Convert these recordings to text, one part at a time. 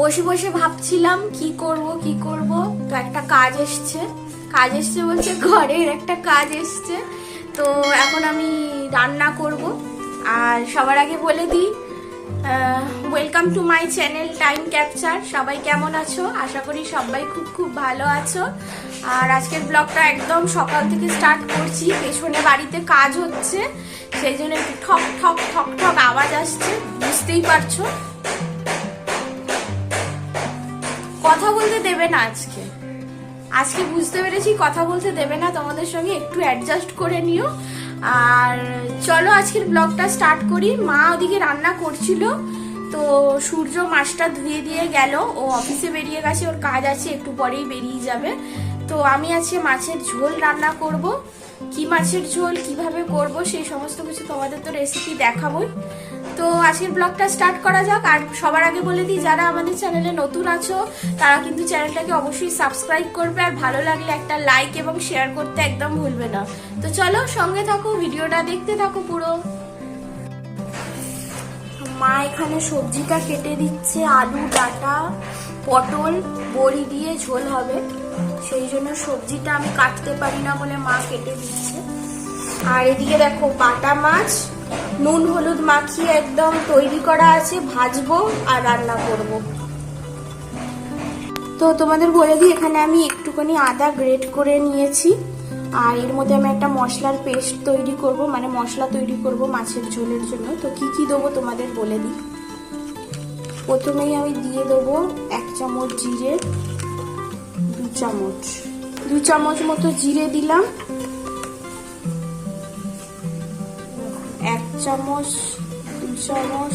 বসে বসে ভাবছিলাম, কি করব কি করব? তো একটা কাজ এসছে। কাজ এসছে বলছে ঘরের একটা কাজ এসছে। তো এখন আমি রান্না করব। আর সবার আগে বলে দিই welcome to my channel time capture সবাই কেমন আছো? আশা করি সবাই খুব খুব ভালো আছো। আর আজকের ব্লগটা একদম সকাল থেকে স্টার্ট করছি। পেছনে বাড়িতে কাজ হচ্ছে। সেই জন্য একটু ঠক ঠক ঠক ঠক আওয়াজ আসছে। বুঝতেই পারছ? কথা বলতে দেবে না আজকে। আজকে বুঝতে পেরেছি, কথা বলতে দেবে না, তোমাদের সঙ্গে একটু অ্যাডজাস্ট করে নিও। আর চলো আজকের ব্লগটা স্টার্ট করি। মা ওদিকে রান্না করছিল, তো সূর্য মাছটা ধুয়ে দিয়ে গেল। ও অফিসে বেরিয়ে গেছে, ওর কাজ আছে, একটু পরেই বেরিয়ে যাবে। তো আমি আজকে মাছের ঝোল রান্না করব। কি মাছের ঝোল, কীভাবে করব, সেই সমস্ত কিছু তোমাদের তো রেসিপি দেখাবোই। তো আজকের ব্লগটা স্টার্ট করা যাক। আর সবার আগে বলে দিই, যারা আমাদের চ্যানেলে নতুন আছো, তারা কিন্তু চ্যানেলটাকে অবশ্যই সাবস্ক্রাইব করবে আর ভালো লাগলে একটা লাইক এবং শেয়ার করতে একদম ভুলবে না। তো চলো সঙ্গে থাকো, ভিডিওটা দেখতে থাকো পুরো। মা এখানে সবজিটা কেটে দিচ্ছে, আলু, ডাটা, পটল, বড়ি দিয়ে ঝোল হবে। সেই জন্য সবজিটা আমি কাটতে পারি না বলে মা কেটে দিচ্ছে। আর এদিকে দেখো বাটা মাছ নুন, হলুদ মাখিয়ে একদম তৈরি করা আছে, ভাজবো আর রান্না করব। তো তোমাদের বলে দিই, এখানে আমি একটুখানি আদা গ্রেট করে নিয়েছি। আর এর মধ্যে আমি একটা মশলার পেস্ট তৈরি করব মানে মশলা তৈরি করব মাছের ঝোলের জন্য। তো কি কি দেবো তোমাদের বলে দিই। প্রথমেই আমি দিয়ে দেবো এক চামচ জিরে, দু চামচ। দু চামচ মতো জিরে দিলাম। চামচ দু চামচ,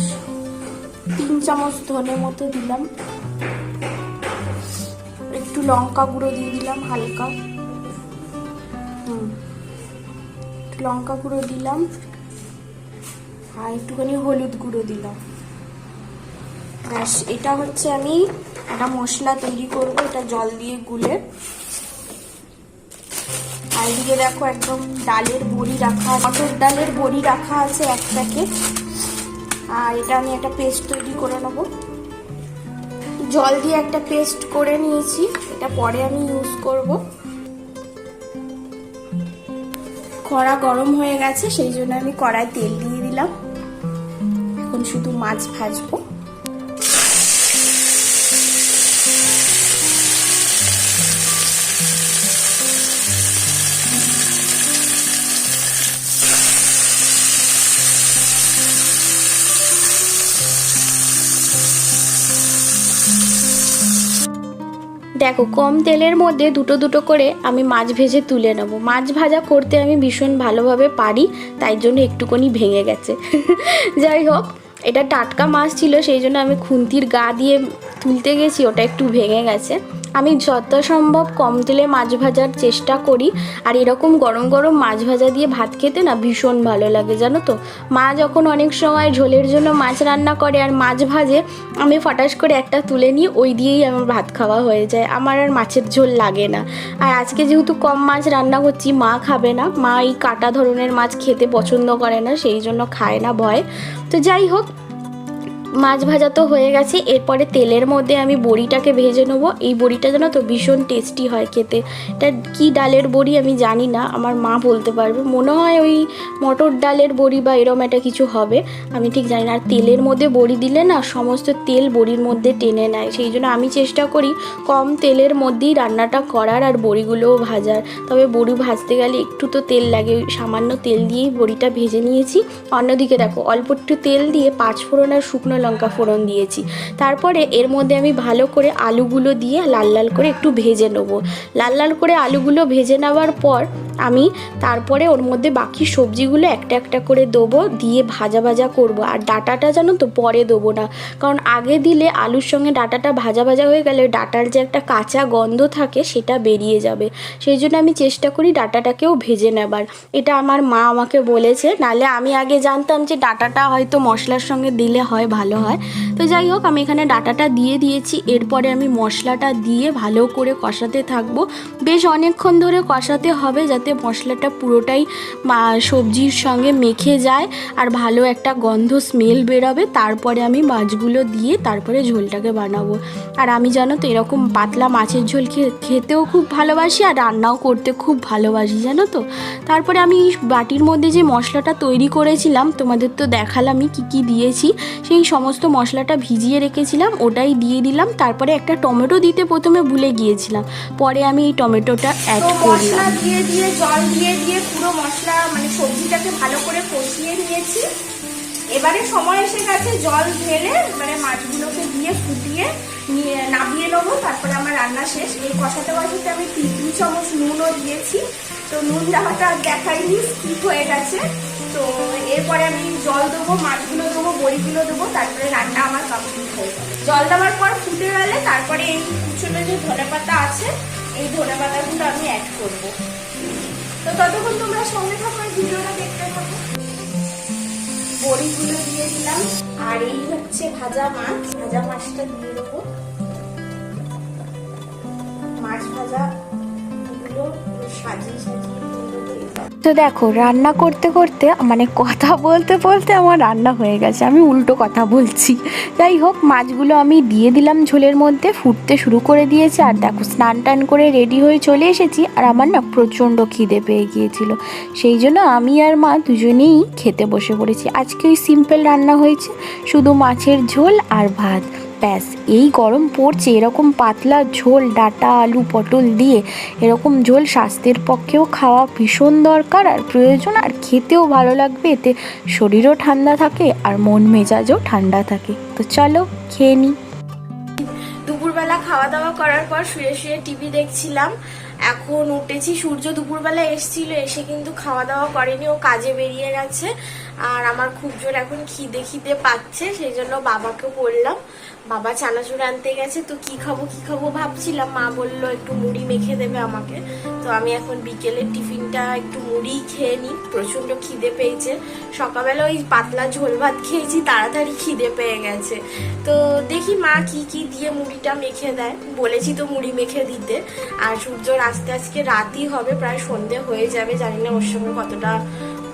তিন চামচ ধনে মতো দিলাম। একটু লঙ্কা গুঁড়ো দিয়ে দিলাম হালকা। হুম। লঙ্কা গুঁড়ো দিলাম। আর একটুখানি হলুদ গুঁড়ো দিলাম। ব্যাস, এটা হচ্ছে আমি একটা মশলা তৈরি করব, এটা জল দিয়ে গুলে। আর দেখো একদম ডালের বড়ি রাখা মটর ডালের বড়ি রাখা আছে এক প্যাকেট আর এটা আমি একটা পেস্ট তৈরি করে নেব। জল দিয়ে একটা পেস্ট করে নিয়েছি, এটা পরে আমি ইউজ করব। কড়া গরম হয়ে গেছে, সেই জন্য আমি কড়ায় তেল দিয়ে দিলাম। এখন শুধু মাছ ভাজবো। দেখো, কম তেলের মধ্যে দুটো দুটো করে আমি মাছ ভেজে তুলে নেব। মাছ ভাজা করতে আমি ভীষণ ভালোভাবে পারি, তাই জন্য একটুখানি ভেঙে গেছে। যাই হোক, এটা টাটকা মাছ ছিল, সেই জন্য আমি খুন্তির গা দিয়ে তুলতে গেছি, ওটা একটু ভেঙে গেছে। আমি যত সম্ভব কম তেলে মাছ ভাজার চেষ্টা করি, আর এরকম গরম গরম মাছ ভাজা দিয়ে ভাত খেতে না ভীষণ ভালো লাগে, জানো তো? মা যখন অনেক সময় ঝোলের জন্য মাছ রান্না করে আর মাছ ভাজে, আমি ফটাস করে একটা তুলে নিই, ওই দিয়েই আমার ভাত খাওয়া হয়ে যায়, আমার আর মাছের ঝোল লাগে না। আর আজকে যেহেতু কম মাছ রান্না করছি, মা খাবে না, মা এই কাটা ধরনের মাছ খেতে পছন্দ করে না, সেই জন্য খায় না ভয়। তো যাই হোক মাছ ভাজা তো হয়ে গেছে, এরপরে তেলের মধ্যে আমি বড়িটাকে ভেজে নেব। এই বড়িটা যেন তো ভীষণ টেস্টি হয় খেতে। এটা কি ডালের বড়ি আমি জানি না, আমার মা বলতে পারবে। মনে হয় ওই মটর ডালের বড়ি বা এরম একটা কিছু হবে, আমি ঠিক জানি না। আর তেলের মধ্যে বড়ি দিলে না সমস্ত তেল বড়ির মধ্যে টেনে নেয়, সেই জন্য আমি চেষ্টা করি কম তেলের মধ্যেই রান্নাটা করার আর বড়িগুলোও ভাজার। তবে বড়ি ভাজতে গেলে একটু তো তেল লাগে সামান্য তেল দিয়েই বড়িটা ভেজে নিয়েছি। অন্যদিকে দেখো, অল্প একটু তেল দিয়ে পাঁচ ফোড়ন আর শুকনো লঙ্কা ফোড়ন দিয়েছি। তারপরে এর মধ্যে আমি ভালো করে আলুগুলো দিয়ে লাল লাল করে একটু ভেজে নেব। লাল লাল করে আলুগুলো ভেজে নেওয়ার পর আমি তারপরে ওর মধ্যে বাকি সবজিগুলো একটা একটা করে দেবো, দিয়ে ভাজা ভাজা করব। আর ডাটাটা জানো তো পরে দেবো না। কারণ আগে দিলে আলুর সঙ্গে ডাটাটা ভাজা ভাজা হয়ে গেলে ডাটার যে একটা কাঁচা গন্ধ থাকে সেটা বেরিয়ে যাবে। সেই জন্য আমি চেষ্টা করি ডাটাটাকেও ভেজে নেবার। এটা আমার মা আমাকে বলেছে, নালে আমি আগে জানতাম যে ডাটাটা হয়তো মশলার সঙ্গে দিলে হয়, ভালো হয়। তো যাই হোক, আমি এখানে ডাটাটা দিয়ে দিয়েছি। এরপরে আমি মশলাটা দিয়ে ভালো করে কষাতে থাকব। বেশ অনেকক্ষণ ধরে কষাতে হবে যাতে যাতে মশলাটা পুরোটাই সবজির সঙ্গে মেখে যায় আর ভালো একটা গন্ধ স্মেল বেরোবে। তারপরে আমি মাছগুলো দিয়ে তারপরে ঝোলটাকে বানাবো। আর আমি জানো তো এরকম পাতলা মাছের ঝোল খেতেও খুব ভালোবাসি আর রান্নাও করতে খুব ভালোবাসি জানো তো? তারপরে আমি বাটির মধ্যে যে মশলাটা তৈরি করেছিলাম তোমাদের তো দেখালামই কি কি দিয়েছি সেই সমস্ত মশলাটা ভিজিয়ে রেখেছিলাম ওটাই দিয়ে দিলাম। তারপরে একটা টমেটো দিতে প্রথমে ভুলে গিয়েছিলাম। পরে আমি এই টমেটোটা অ্যাড করলাম। দিয়ে দিয়ে জল দিয়ে দিয়ে পুরো মশলা মানে সবজিটাকে ভালো করে কষিয়ে নিয়েছি। এবারে সময় এসে গেছে জল ঢেলে মানে মাছগুলোকে দিয়ে ফুটিয়ে নিয়ে নামিয়ে নেব, তারপরে আমার রান্না শেষ। এই কষাতে কষাতে আমি তিন দুই চামচ নুনও দিয়েছি। তো নুন দেওয়াটা দেখাইনি স্কিপ হয়ে গেছে। তো এরপরে আমি জল দেবো, মাছগুলো দেবো, বড়িগুলো দেবো, তারপরে রান্না আমার কমপ্লিট হয়ে যাবে। জল দেওয়ার পর ফুটে গেলে তারপরে এই কুচনো যে ধনে পাতা আছে, এই ধনে পাতাগুলো আমি অ্যাড করব। তো ততক্ষণ তোমরা সঙ্গে থাকো আর ভিডিওটা দেখতে থাকো। বড়িগুলো দিয়ে দিলাম। আর এই হচ্ছে ভাজা মাছ। ভাজা মাছটা দিয়ে দেবো। মাছ ভাজা, এগুলো সাজিয়ে সাজিয়ে। তো দেখো, রান্না করতে করতে মানে কথা বলতে বলতে আমার রান্না হয়ে গেছে। আমি উল্টো কথা বলছি। যাই হোক, মাছগুলো আমি দিয়ে দিলাম ঝোলের মধ্যে, ফুটতে শুরু করে দিয়েছে। আর দেখো, স্নান টান করে রেডি হয়ে চলে এসেছি। আর আমার না প্রচণ্ড খিদে পেয়ে গিয়েছিল। সেই জন্য আমি আর মা দুজনেই খেতে বসে পড়েছি। আজকে ওই সিম্পল রান্না হয়েছে। শুধু মাছের ঝোল আর ভাত। ব্যাস, এই গরম পড়ছে, এরকম পাতলা ঝোল, ডাটা, আলু, পটল দিয়ে, এরকম ঝোল স্বাস্থ্যের পক্ষেও খাওয়া ভীষণ দরকার, আর প্রয়োজন, আর খেতেও ভালো লাগবে, এতে শরীরও ঠান্ডা থাকে, আর মন মেজাজও ঠান্ডা থাকে। তো চলো, খেয়ে নিই দুপুরবেলা খাওয়া দাওয়া করার পর শুয়ে শুয়ে টিভি দেখছিলাম, এখন উঠেছি, সূর্য দুপুরবেলা এসেছিল, এসে কিন্তু খাওয়া দাওয়া করেনি, ও কাজে বেরিয়ে গেছে, আর আমার খুব জোর এখন খিদে খিদে পাচ্ছে, সেই জন্য বাবাকে বললাম বাবা চানাচুর আনতে গেছে, তো কি খাব কি খাব ভাবছিলাম। মা বলল, একটু মুড়ি মেখে দেবে আমাকে। তো আমি এখন বিকেলের টিফিনটা একটু মুড়ি খেয়ে নিই। প্রচণ্ড খিদে পেয়েছে। সকালবেলা ওই পাতলা ঝোল ভাত খেয়েছি, তাড়াতাড়ি খিদে পেয়ে গেছে। তো দেখি মা কি কি দিয়ে মুড়িটা মেখে দেয়। বলেছি তো মুড়ি মেখে দিতে। আর সূর্যর আস্তে আজকে রাতই হবে, প্রায় সন্ধে হয়ে যাবে। জানি না ওর সঙ্গে কতটা,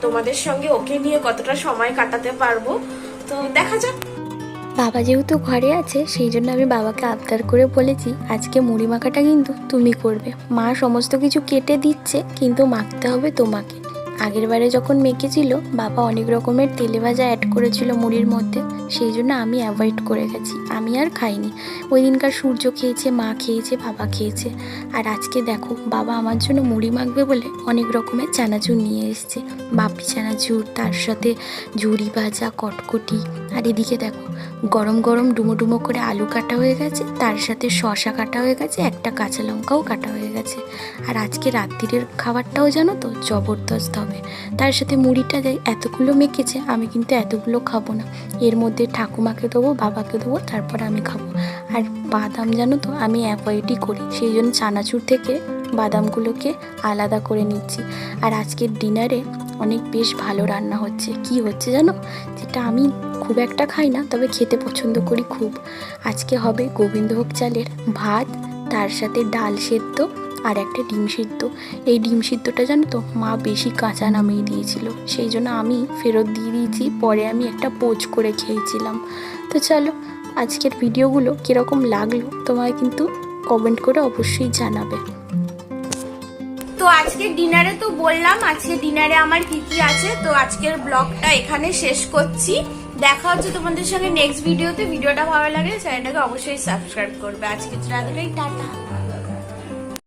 তোমাদের সঙ্গে ওকে নিয়ে কতটা সময় কাটাতে পারব। তো দেখা যাক। বাবা যেহেতু ঘরে আছে, সেই জন্য আমি বাবাকে আবদার করে বলেছি, আজকে মুড়ি মাখাটা কিন্তু তুমি করবে। মা সমস্ত কিছু কেটে দিচ্ছে, কিন্তু মাখতে হবে তোমাকে। আগের বারে যখন মেখেছিল, বাবা অনেক রকমের তেলে ভাজা অ্যাড করেছিল মুড়ির মধ্যে, সেই জন্য আমি অ্যাভয়েড করে গেছি। আমি আর খাইনি। ওই দিনকার সূর্য খেয়েছে, মা খেয়েছে, বাবা খেয়েছে। আর আজকে দেখো, বাবা আমার জন্য মুড়ি মাখবে বলে অনেক রকমের চানাচুর নিয়ে এসেছে। বাপি চানাচুর, তার সাথে ঝুড়ি ভাজা, কটকটি আর এদিকে দেখো, গরম গরম ডুমো ডুমো করে আলু কাটা হয়ে গেছে, তার সাথে শসা কাটা হয়ে গেছে, একটা কাঁচা লঙ্কাও কাটা হয়ে গেছে। আর আজকে রাত্রিরের খাবারটাও জানো তো, জবরদস্ত হবে। তার সাথে মুড়িটা এতগুলো মেখেছে, আমি কিন্তু এতগুলো খাব না। এর মধ্যে ঠাকুমাকে দেবো, বাবাকে দেবো, তারপর আমি খাব। আর বাদাম জানো তো, আমি অ্যাভয়েডই করি, সেই জন্য চানাচুর থেকে বাদামগুলোকে আলাদা করে নিচ্ছি। আর আজকের ডিনারে অনেক বেশ ভালো রান্না হচ্ছে। কি হচ্ছে জানো? যেটা আমি খুব একটা খাই না, তবে খেতে পছন্দ করি খুব। আজকে হবে গোবিন্দভোগ চালের ভাত, তার সাথে ডাল সেদ্ধ আর একটা ডিম সিদ্ধ। এই ডিম সিদ্ধটা জানো তো, মা বেশি কাঁচা নামিয়ে দিয়েছিল। সেই জন্য আমি ফেরত দিয়ে দিয়েছি, পরে আমি একটা পোচ করে খেয়েছিলাম। তো চলো, আজকের ভিডিওগুলো কীরকম লাগল তোমায় কিন্তু কমেন্ট করে অবশ্যই জানাবে। তো আজকে ডিনারে তো বললাম, আজকে ডিনারে আমার কি কি আছে? তো আজকের ব্লগটা এখানে শেষ করছি। দেখা হচ্ছে তোমাদের সঙ্গে নেক্সট ভিডিওতে ভিডিওটা ভালো লাগে চ্যানেলটাকে অবশ্যই সাবস্ক্রাইব করবে। আজকে রাত্রে টাটা।